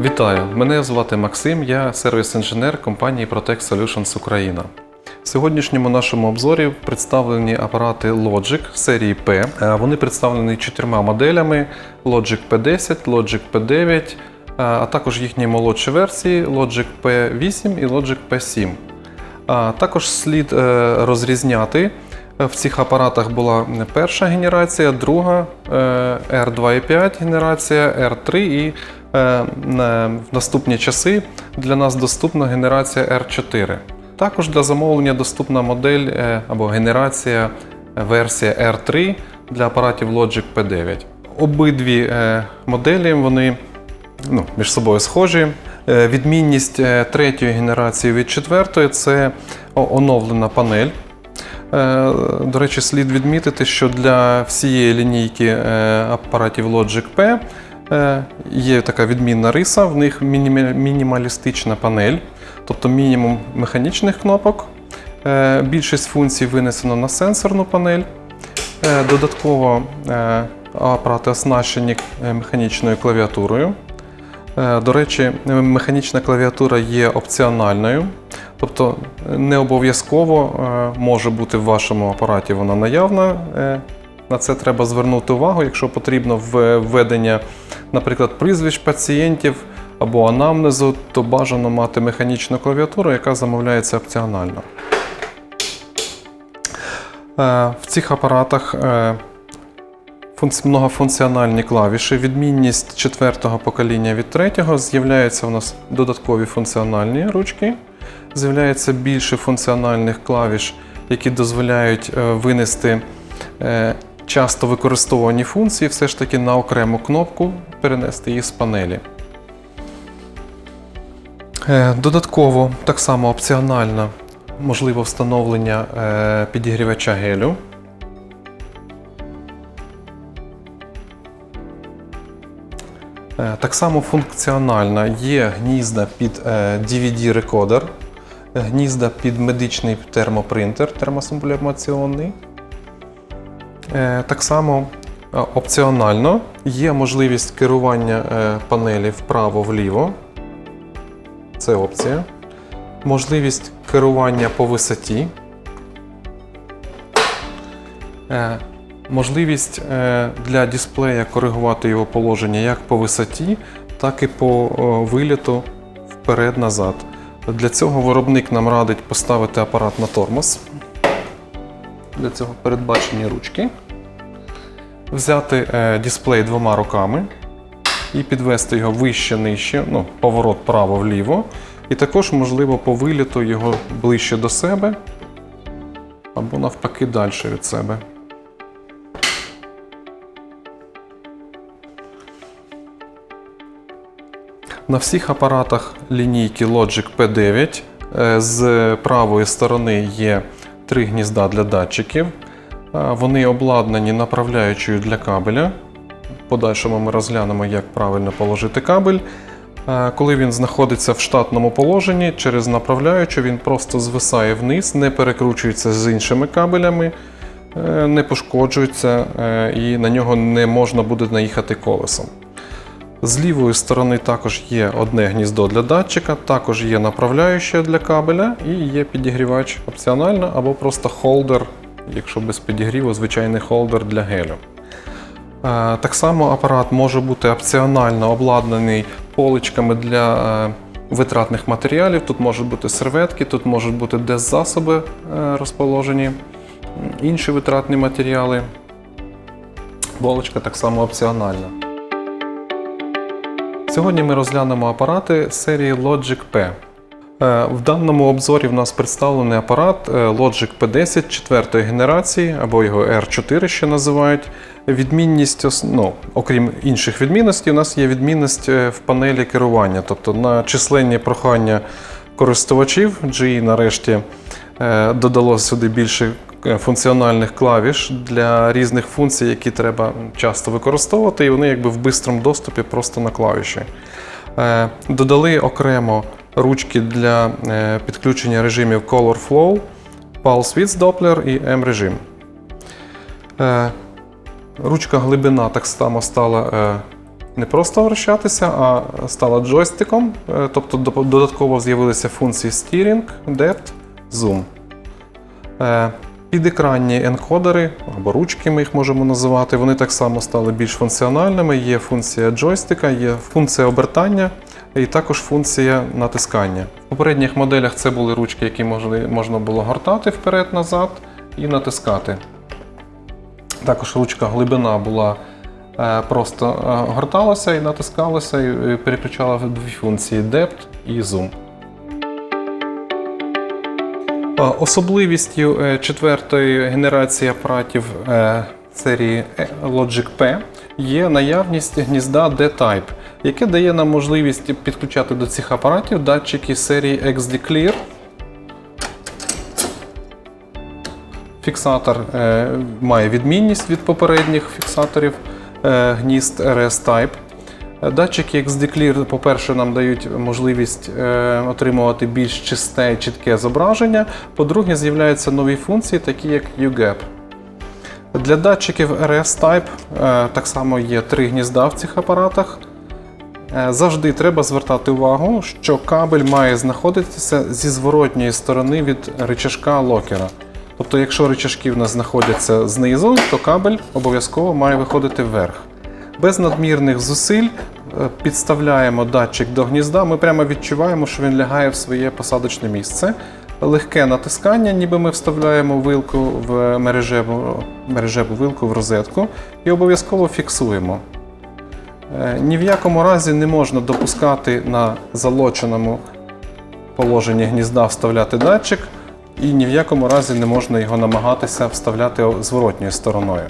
Вітаю! Мене звати Максим, я сервіс-інженер компанії Protect Solutions Україна. В сьогоднішньому нашому обзорі представлені апарати Logic серії P. Е, Вони представлені чотирма моделями: Logic P10, Logic P9, е, а також їхні молодші версії Logic P8 і Logic P7. Також слід е, розрізняти. е, В цих апаратах була перша генерація, друга е, R2.5 генерація, R3 і е, в наступні часи для нас доступна генерація R4. Також для замовлення доступна модель е, або генерація е, версія R3 для апаратів Logic P9. Обидві е, моделі вони ну, між собою схожі. Е, Відмінність е, третьої генерації від четвертої це оновлена панель. Е, До речі, слід відмітити, що для всієї лінійки е, апаратів Logic P е, є така відмінна риса, в них мінімалістична панель, тобто мінімум механічних кнопок. Е, Більшість функцій винесено на сенсорну панель. Е, Додатково е, апарати оснащені е, механічною клавіатурою. Е, До речі, е, механічна клавіатура є опціональною, тобто е, не обов'язково е, може бути в вашому апараті вона наявна. Е, На це треба звернути увагу, якщо потрібно введення, наприклад, прізвищ пацієнтів або анамнезу, то бажано мати механічну клавіатуру, яка замовляється опціонально. Е, В цих апаратах е, многофункціональні клавіші. Відмінність четвертого покоління від третього з'являються у нас додаткові функціональні ручки, з'являється більше функціональних клавіш, які дозволяють е, винести е, часто використовувані функції все ж таки на окрему кнопку, перенести їх з панелі. Е, Додатково, так само опціонально, можливо встановлення е, підігрівача гелю. Е, Так само функціональна є гнізда під DVD-рекодер, гнізда під медичний термопринтер термосублімаційний. Е, Так само е, опціонально є можливість керування е, панелі вправо-вліво. Це опція. Можливість керування по висоті. Е, Можливість е, для дисплея коригувати його положення як по висоті, так і по виліту вперед-назад. Для цього виробник нам радить поставити апарат на тормоз. Для цього передбачені ручки. Взяти е, дисплей двома руками і підвести його вище-нижче, ну, поворот право-вліво. І також можливо по виліту його ближче до себе або навпаки далі від себе. На всіх апаратах лінійки Logic P9 е, з правої сторони є три гнізда для датчиків. Вони обладнані направляючою для кабеля. Подальшому ми розглянемо, як правильно положити кабель. Коли він знаходиться в штатному положенні, через направляючу він просто звисає вниз, не перекручується з іншими кабелями, е, не пошкоджується е, і на нього не можна буде наїхати колесом. З лівої сторони також є одне гніздо для датчика, також є направляюча для кабеля і є підігрівач опціонально або просто холдер, якщо без підігріву, звичайний холдер для гелю. Е, Так само апарат може бути опціонально обладнаний поличками для е, витратних матеріалів. Тут можуть бути серветки, тут можуть бути деззасоби е, розположені, інші витратні матеріали. Поличка так само опціональна. Сьогодні ми розглянемо апарати серії Logic P. Е, В даному обзорі в нас представлений апарат е, Logic P10 четвертої генерації, або його R4 ще називають. Відмінність, ну, окрім інших відмінностей, у нас є відмінність е, в панелі керування. Тобто на численні прохання користувачів GE нарешті додало сюди більше е, функціональних клавіш для різних функцій, які треба часто використовувати, і вони якби в бистрому доступі просто на клавіші. Е, Додали окремо ручки для е, підключення режимів Color Flow, Pulse Width Doppler і M-режим. Е, Ручка глибина так само стала е, не просто вращатися, а стала джойстиком. Е, Тобто додатково з'явилися функції Steering, Depth, Zoom. Е, Підекранні енкодери або ручки ми їх можемо називати. Вони так само стали більш функціональними. Є функція джойстика, є функція обертання і також функція натискання. В попередніх моделях це були ручки, які можна, було гортати вперед-назад і натискати. Також ручка глибина була е, просто е, горталася і натискалася, і переключала дві функції Depth і Zoom. Особливістю е, четвертої генерації апаратів е, серії е, Logic P є наявність гнізда D-Type, яке дає нам можливість підключати до цих апаратів датчики серії XD Clear. Фіксатор має відмінність від попередніх фіксаторів гнізд RS-Type. Е, Датчики XD Clear, по-перше, нам дають можливість е, отримувати більш чисте і чітке зображення. По-друге, з'являються нові функції, такі як UGAP. Для датчиків RS-Type е, так само є три гнізда в цих апаратах. Е, Завжди треба звертати увагу, що кабель має знаходитися зі зворотньої сторони від рычажка локера. Тобто, якщо рычажки в нас знаходяться знизу, то кабель обов'язково має виходити вверх. Без надмірних зусиль е, підставляємо датчик до гнізда, ми прямо відчуваємо, що він лягає в своє посадочне місце. Легке натискання, ніби ми вставляємо вилку в мережеву, мережеву вилку в розетку і обов'язково фіксуємо. Е, Ні в якому разі не можна допускати на залоченому положенні гнізда вставляти датчик, і ні в якому разі не можна його намагатися вставляти зворотньою стороною.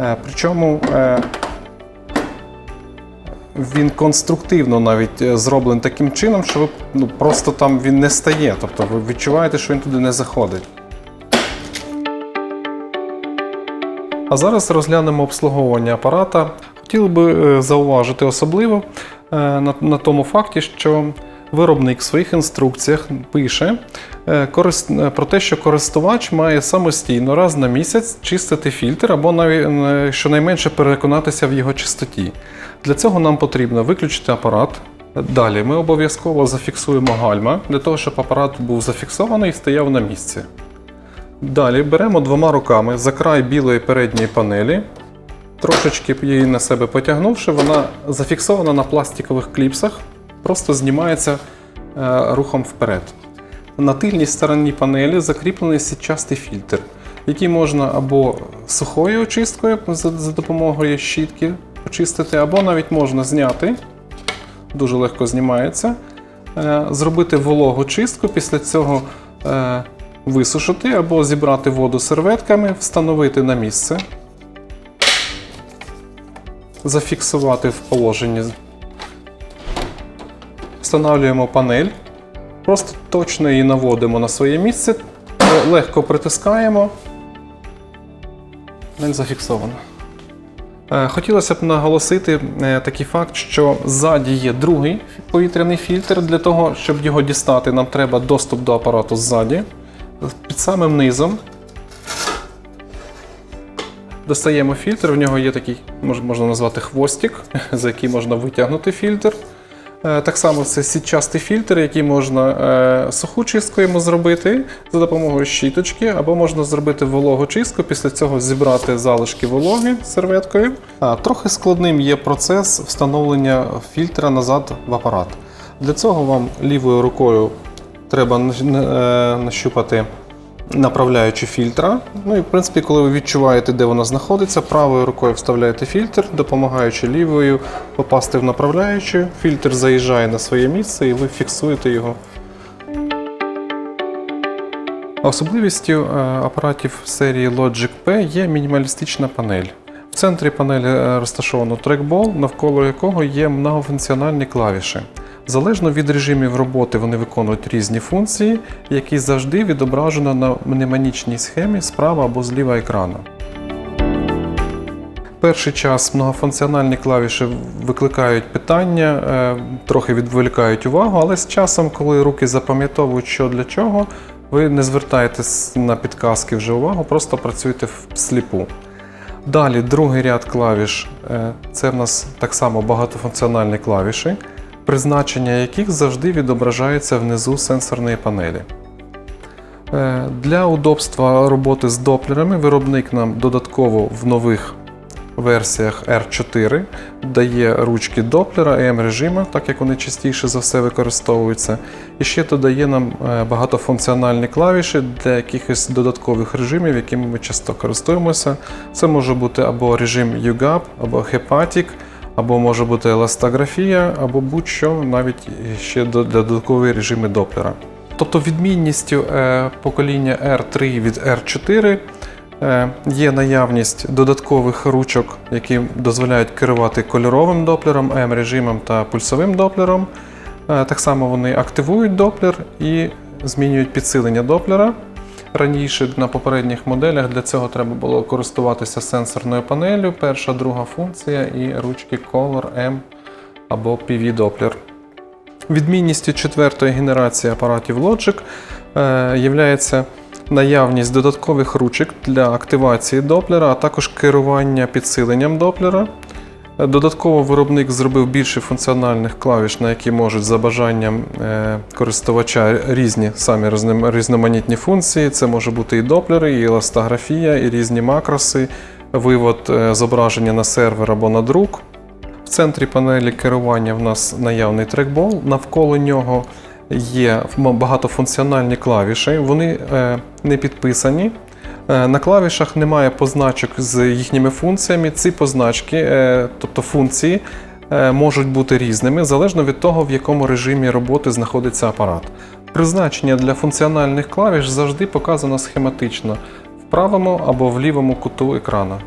Е, Причому він конструктивно навіть е, зроблений таким чином, що ви ну, просто там він не стає. Тобто ви відчуваєте, що він туди не заходить. А зараз розглянемо обслуговування апарата. Хотів би е, зауважити особливо е, на, на тому факті, що виробник в своїх інструкціях пише про те, що користувач має самостійно раз на місяць чистити фільтр або навіть щонайменше переконатися в його чистоті. Для цього нам потрібно виключити апарат. Далі ми обов'язково зафіксуємо гальма для того, щоб апарат був зафіксований і стояв на місці. Далі беремо двома руками за край білої передньої панелі, трошечки її на себе потягнувши, вона зафіксована на пластикових кліпсах, просто знімається е, рухом вперед. На тильній стороні панелі закріплений сітчастий фільтр, який можна або сухою очисткою за, за допомогою щітки очистити, або навіть можна зняти, дуже легко знімається, е, зробити вологу чистку, після цього е, висушити або зібрати воду серветками, встановити на місце, зафіксувати в положенні. Встановлюємо панель, просто точно її наводимо на своє місце, е, легко притискаємо. Панель зафіксована. Е, Хотілося б наголосити е, такий факт, що ззаді є другий повітряний фільтр. Для того, щоб його дістати, нам треба доступ до апарату ззаді. Під самим низом достаємо фільтр, в нього є такий, можна назвати хвостик, за який можна витягнути фільтр. Е, Так само це сітчастий фільтр, який можна е, суху чистку йому зробити за допомогою щіточки, або можна зробити вологу чистку, після цього зібрати залишки вологи серветкою. А, трохи складним є процес встановлення фільтра назад в апарат. Для цього вам лівою рукою треба е, нащупати направляючу фільтра. Ну і в принципі, коли ви відчуваєте, де вона знаходиться, правою рукою вставляєте фільтр, допомагаючи лівою попасти в направляючу. Фільтр заїжджає на своє місце і ви фіксуєте його. Особливістю е, апаратів серії Logic P є мінімалістична панель. В центрі панелі е, розташовано трекбол, навколо якого є многофункціональні клавіші. Залежно від режимів роботи вони виконують різні функції, які завжди відображено на мнемонічній схемі справа або зліва екрану. Перший час многофункціональні клавіші викликають питання, е, трохи відволікають увагу, але з часом, коли руки запам'ятовують, що для чого, ви не звертаєте на підказки вже увагу, просто працюєте всліпу. Далі другий ряд клавіш е, це в нас так само багатофункціональні клавіші, призначення яких завжди відображається внизу сенсорної панелі. Е, Для удобства роботи з доплерами виробник нам додатково в нових версіях R4 дає ручки доплера і М-режима, так як вони частіше за все використовуються. І ще додає нам е, багатофункціональні клавіші для якихось додаткових режимів, якими ми часто користуємося. Це може бути або режим UGAP, або Hepatic, або може бути еластографія, або будь-що, навіть ще для додаткові режими доплера. Тобто відмінністю е, покоління R3 від R4 е, є наявність додаткових ручок, які дозволяють керувати кольоровим доплером, М-режимом та пульсовим доплером. Е, Так само вони активують доплер і змінюють підсилення доплера. Раніше на попередніх моделях для цього треба було користуватися сенсорною панелью, перша, друга функція і ручки Color M або PV Doppler. Відмінністю четвертої генерації апаратів Logic е, є наявність додаткових ручок для активації доплера, а також керування підсиленням доплера. Додатково виробник зробив більше функціональних клавіш, на які можуть за бажанням е, користувача різні самі різноманітні функції. Це може бути і доплери, і еластографія, і різні макроси, вивод е, зображення на сервер або на друк. В центрі панелі керування в нас наявний трекбол. Навколо нього є багатофункціональні клавіші. Вони е, не підписані. Е, На клавішах немає позначок з їхніми функціями. Ці позначки, е, тобто функції, е, можуть бути різними залежно від того, в якому режимі роботи знаходиться апарат. Призначення для функціональних клавіш завжди показано схематично в правому або в лівому куту екрана.